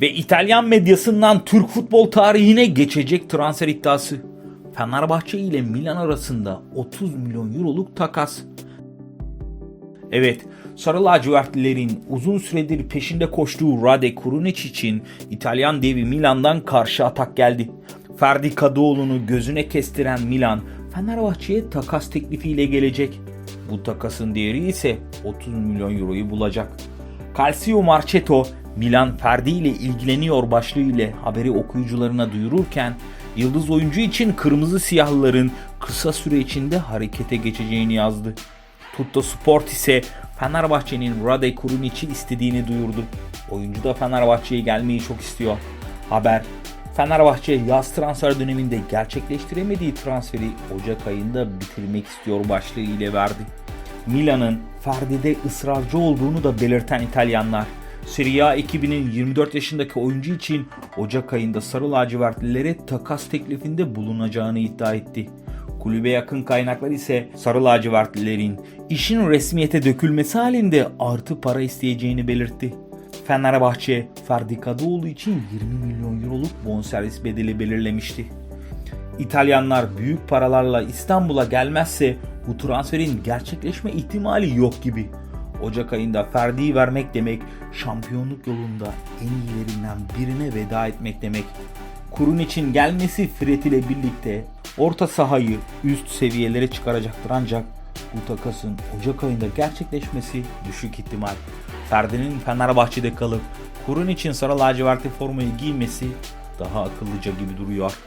Ve İtalyan medyasından Türk futbol tarihine geçecek transfer iddiası. Fenerbahçe ile Milan arasında 30 milyon euroluk takas. Evet, Sarı lacivertlilerin uzun süredir peşinde koştuğu Rade Kurunic için İtalyan devi Milan'dan karşı atak geldi. Ferdi Kadıoğlu'nu gözüne kestiren Milan, Fenerbahçe'ye takas teklifiyle gelecek. Bu takasın değeri ise 30 milyon euroyu bulacak. Calcio Marchetto, Milan Ferdi ile ilgileniyor başlığı ile haberi okuyucularına duyururken, yıldız oyuncu için kırmızı siyahlıların kısa süre içinde harekete geçeceğini yazdı. Tutto Sport ise Fenerbahçe'nin Rade Kurunic'i istediğini duyurdu. Oyuncu da Fenerbahçe'ye gelmeyi çok istiyor. Haber Fenerbahçe yaz transfer döneminde gerçekleştiremediği transferi Ocak ayında bitirmek istiyor başlığı ile verdi. Milan'ın Ferdi'de ısrarcı olduğunu da belirten İtalyanlar, Serie A ekibinin 24 yaşındaki oyuncu için Ocak ayında Sarı Lacivertlilere takas teklifinde bulunacağını iddia etti. Kulübe yakın kaynaklar ise Sarı Lacivertlilerin işin resmiyete dökülmesi halinde artı para isteyeceğini belirtti. Fenerbahçe, Ferdi Kadıoğlu için 20 milyon euroluk bonservis bedeli belirlemişti. İtalyanlar büyük paralarla İstanbul'a gelmezse bu transferin gerçekleşme ihtimali yok gibi. Ocak ayında Ferdi'yi vermek demek şampiyonluk yolunda en iyilerinden birine veda etmek demek. Kurun için gelmesi Fred ile birlikte orta sahayı üst seviyelere çıkaracaktır ancak bu takasın Ocak ayında gerçekleşmesi düşük ihtimal. Ferdi'nin Fenerbahçe'de kalıp Kurun için sarı lacivertli formayı giymesi daha akıllıca gibi duruyor.